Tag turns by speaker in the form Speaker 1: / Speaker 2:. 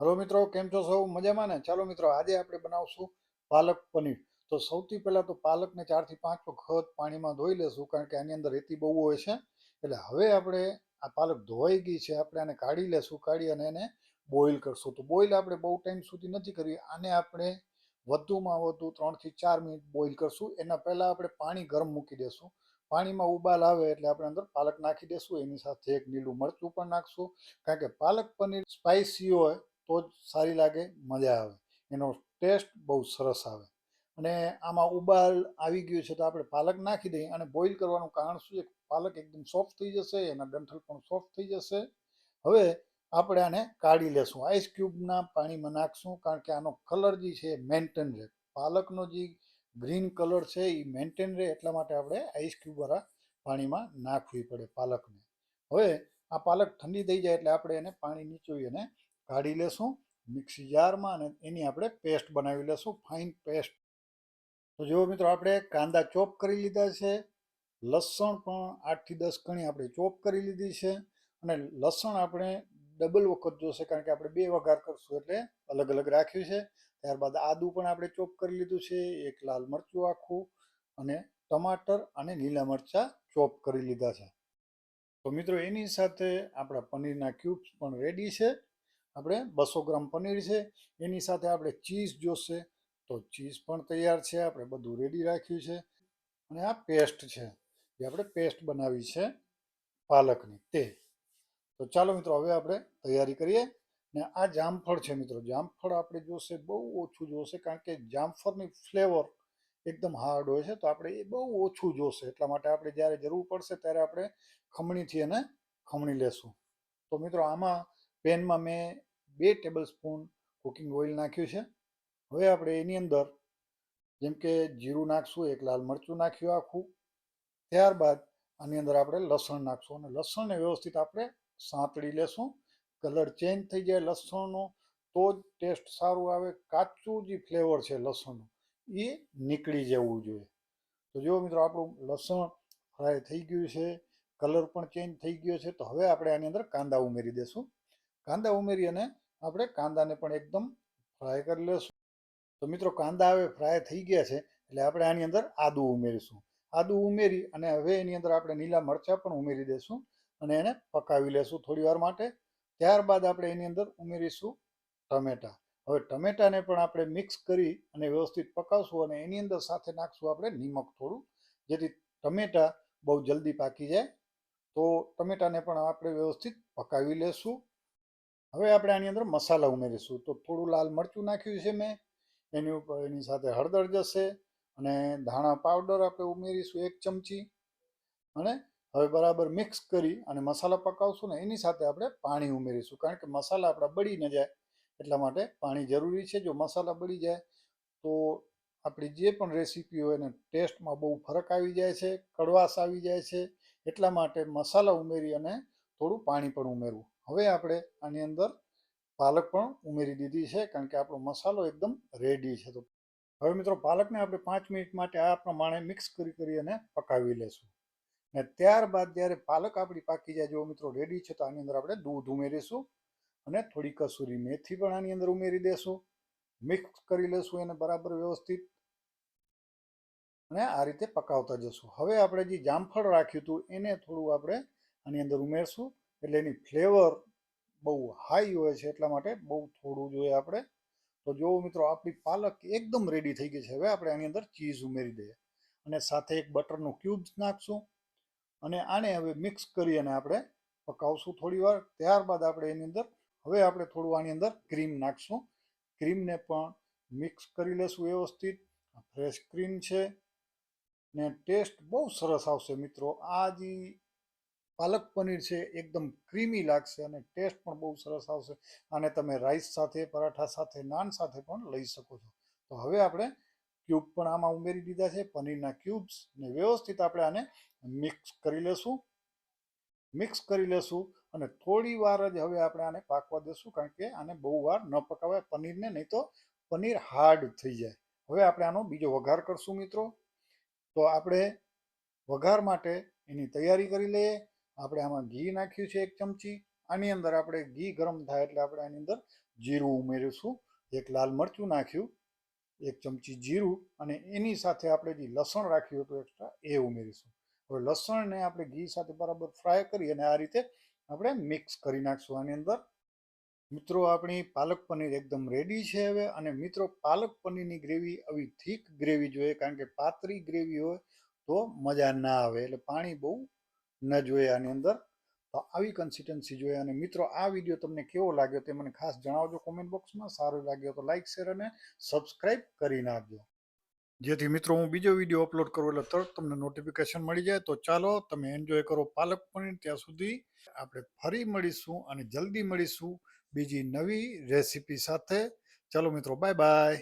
Speaker 1: Hello મિત્રો, કેમ છો સૌ? મજામાં ને? ચાલો મિત્રો, આજે આપણે બનાવશું પાલક પનીર. તો સૌથી પહેલાં તો પાલકને ચારથી પાંચ વખત પાણીમાં ધોઈ લેશું, કારણ કે આની અંદર રેતી બહુ હોય છે. એટલે હવે આપણે આ પાલક ધોવાઈ ગઈ છે, આપણે આને કાઢી લેશું, કાઢી અને એને બોઇલ કરશું. તો બોઇલ આપણે બહુ ટાઈમ સુધી નથી કરવી, આને આપણે વધુમાં વધુ ત્રણથી ચાર મિનિટ બોઇલ કરશું. એના પહેલાં આપણે પાણી ગરમ મૂકી દેશું. પાણીમાં ઉબાલ આવે એટલે આપણે અંદર પાલક નાખી દેશું. એની સાથે એક લીલું મરચું પણ નાખશું. કારણ કે પાલક પનીર સ્પાઇસી હોય તો જ સારી લાગે, મજા આવે. એનો ટેસ્ટ બહુ સરસ આવે. અને આમાં ઉબાલ આવી ગયું છે તો આપણે પાલક નાખી દઈએ અને બોઇલ કરવાનું કારણ શું છે? પાલક એકદમ સોફ્ટ થઈ જશે, એના ડંઠલ પણ સોફ્ટ થઈ જશે. હવે આપણે આને કાઢી લેશું. આઈસ ક્યુબના પાણીમાં નાખશું કારણ કે આનો કલર જે છે મેન્ટેન રહે. પાલકનો જે ગ્રીન કલર છે એ મેન્ટેન રહે એટલા માટે આપણે આઈસ ક્યુબવાળા પાણીમાં નાખવી પડે પાલકને. હવે આ પાલક ઠંડી થઈ જાય એટલે આપણે એને પાણી નીચોવી અને કાઢી લેશું, મિક્સી જારમાં અને એની આપણે પેસ્ટ બનાવી લેશું, ફાઇન પેસ્ટ. તો જુઓ મિત્રો, આપણે કાંદા ચોપ કરી લીધા છે, લસણ પણ આઠથી દસ કણી આપણે ચોપ કરી લીધી છે અને લસણ આપણે ડબલ વખત જોશે કારણ કે આપણે બે વઘાર કરશું એટલે અલગ અલગ રાખ્યું છે. ત્યારબાદ આદું પણ આપણે ચોપ કરી લીધું છે, એક લાલ મરચું આખું અને ટમાટર અને લીલા મરચાં ચોપ કરી લીધા છે. તો મિત્રો, એની સાથે આપણા પનીરના ક્યુબ્સ પણ રેડી છે. આપણે બસો ગ્રામ પનીર છે, એની સાથે આપણે ચીઝ જોશે, તો ચીઝ પણ તૈયાર છે, આપણે બધું રેડી રાખ્યું છે. અને આ પેસ્ટ છે, જે આપણે પેસ્ટ બનાવી છે પાલકની તે તો ચાલો મિત્રો, હવે આપણે તૈયારી કરીએ. ને આ જામફળ છે મિત્રો, જામફળ આપણે જોશે બહુ ઓછું જોશે, કારણ કે જામફળની ફ્લેવર એકદમ હાર્ડ હોય છે, તો આપણે એ બહુ ઓછું જોશે. એટલા માટે આપણે જ્યારે જરૂર પડશે ત્યારે આપણે ખમણીથી એને ખમણી લેશું. તો મિત્રો, આમાં પેનમાં મેં બે ટેબલ સ્પૂન કુકિંગ ઓઇલ નાખ્યું છે. હવે આપણે એની અંદર જેમ કે જીરું નાખશું, એક લાલ મરચું નાખ્યું આખું. ત્યારબાદ આની અંદર આપણે લસણ નાખશું અને લસણને વ્યવસ્થિત આપણે સાંતળી લેશું. કલર ચેન્જ થઈ જાય લસણનો, તો જ ટેસ્ટ સારું આવે. કાચું જે ફ્લેવર છે લસણનું, એ નીકળી જવું જોઈએ. તો જો મિત્રો, આપણું લસણ ફ્રાય થઈ ગયું છે, કલર પણ ચેન્જ થઈ ગયો છે. તો હવે આપણે આની અંદર કાંદા ઉમેરી દેશું. કાંદા ઉમેરી અને આપણે કાંદાને પણ એકદમ ફ્રાય કરી લેશું. તો મિત્રો, કાંદા હવે ફ્રાય થઈ ગયા છે, એટલે આપણે આની અંદર આદું ઉમેરીશું. આદું ઉમેરી અને હવે એની અંદર આપણે લીલા મરચાં પણ ઉમેરી દઈશું અને એને પકાવી લેશું થોડી વાર માટે. ત્યારબાદ આપણે એની અંદર ઉમેરીશું ટમેટાં. હવે ટમેટાને પણ આપણે મિક્સ કરી અને વ્યવસ્થિત પકાવશું અને એની અંદર સાથે નાખશું આપણે નિમક થોડું, જેથી ટમેટાં બહુ જલ્દી પાકી જાય. તો ટમેટાને પણ આપણે વ્યવસ્થિત પકાવી લેશું. હવે આપણે આની અંદર મસાલા ઉમેરીશું. તો થોડું લાલ મરચું નાખ્યું છે મેં. એની ઉપર એની સાથે હળદર જશે અને ધાણા પાવડર આપણે ઉમેરીશું એક ચમચી. અને હવે બરાબર મિક્સ કરી અને મસાલા પકાવશું ને એની સાથે આપણે પાણી ઉમેરીશું. કારણ કે મસાલા આપણા બળી ન જાય એટલા માટે પાણી જરૂરી છે. જો મસાલા બળી જાય તો આપણી જે પણ રેસીપી હોય એને ટેસ્ટમાં બહુ ફરક આવી જાય છે, કડવાશ આવી જાય છે. એટલા માટે મસાલા ઉમેરી અને થોડું પાણી પણ ઉમેરવું. હવે આપણે આની અંદર પાલક પણ ઉમેરી દીધી છે, કારણ કે આપણો મસાલો એકદમ રેડી છે. તો હવે મિત્રો પાલકને આપણે પાંચ મિનિટ માટે આ પ્રમાણે મિક્સ કરી કરી અને પકાવી લેશું. ને ત્યારબાદ જ્યારે પાલક આપણી પાકી જાય, જો મિત્રો રેડી છે, તો આની અંદર આપણે દૂધ ઉમેરીશું અને થોડી કસૂરી મેથી પણ આની અંદર ઉમેરી દેશું. મિક્સ કરી લેશું એને બરાબર વ્યવસ્થિત. અને આ રીતે પકાવતા જશું. હવે આપણે જે જામફળ રાખ્યું હતું, એને થોડું આપણે આની અંદર ઉમેરશું. એટલે એની ફ્લેવર બહુ હાઈ હોય છે એટલા માટે બહુ થોડું જોઈએ આપણે. તો જો મિત્રો, આપણી પાલક એકદમ રેડી થઈ ગઈ છે. હવે આપણે આની અંદર ચીઝ ઉમેરી દઈએ. અને સાથે એક બટરનું ક્યુબ્સ નાખશું. અને આને હવે મિક્સ કરી અને આપણે પકાવશું થોડી વાર. ત્યારબાદ આપણે એની અંદર, હવે આપણે થોડું આની અંદર ક્રીમ નાખશું. ક્રીમને પણ મિક્સ કરી લેશું વ્યવસ્થિત. ફ્રેશ ક્રીમ છે. ને ટેસ્ટ બહુ સરસ આવશે મિત્રો. આ જે પાલક પનીર છે, એકદમ ક્રીમી લાગશે અને ટેસ્ટ પણ બહુ સરસ આવશે. અને તમે રાઈસ સાથે, પરાઠા સાથે, નાન સાથે પણ લઈ શકો છો. તો હવે આપણે ક્યુબ પણ આમાં ઉમેરી દીધા છે, પનીરના ક્યુબ્સ ને વ્યવસ્થિત આપણે આને મિક્સ કરી લેશું. મિક્સ કરી લેશું અને થોડી વાર જ હવે આપણે આને પાકવા દેશું, કારણ કે આને બહુ વાર ન પકાવાય પનીરને, નહીં તો પનીર હાર્ડ થઈ જાય. હવે આપણે આનો બીજો વઘાર કરશું મિત્રો. તો આપણે વઘાર માટે એની તૈયારી કરી લઈએ. આપણે આમાં ઘી નાખ્યું છે એક ચમચી. આની અંદર આપણે ઘી ગરમ થાય એટલે આપણે આની અંદર જીરું ઉમેરીશું. એક લાલ મરચું નાખ્યું, એક ચમચી જીરું અને એની સાથે આપણે જે લસણ રાખ્યું હતું એક્સ્ટ્રા એ ઉમેરીશું. હવે લસણને આપણે ઘી સાથે બરાબર ફ્રાય કરી અને આ રીતે આપણે મિક્સ કરી નાખશું આની અંદર. મિત્રો, આપણી પાલક પનીર એકદમ રેડી છે હવે અને મિત્રો, પાલક પનીરની ગ્રેવી આવી થીક ગ્રેવી જોઈએ કારણ કે પાતળી ગ્રેવી હોય તો મજા ના આવે. એટલે પાણી બહુ ન જોઈએ આની અંદર. તો આવી કન્સિસ્ટન્સી જોઈએ. અને મિત્રો, આ વીડિયો તમને કેવો લાગ્યો તે મને ખાસ જણાવજો કોમેન્ટ બોક્સમાં સારો લાગ્યો તો લાઇક શેર અને સબસ્ક્રાઇબ કરી નાખજો. જેથી મિત્રો, હું બીજો વીડિયો અપલોડ કરું એટલે તરત તમને નોટિફિકેશન મળી જાય. તો ચાલો, તમે એન્જોય કરો પાલક પનીર. ત્યાં સુધી આપણે ફરી મળીશું અને જલ્દી મળીશું બીજી નવી રેસીપી સાથે. ચાલો મિત્રો બાય બાય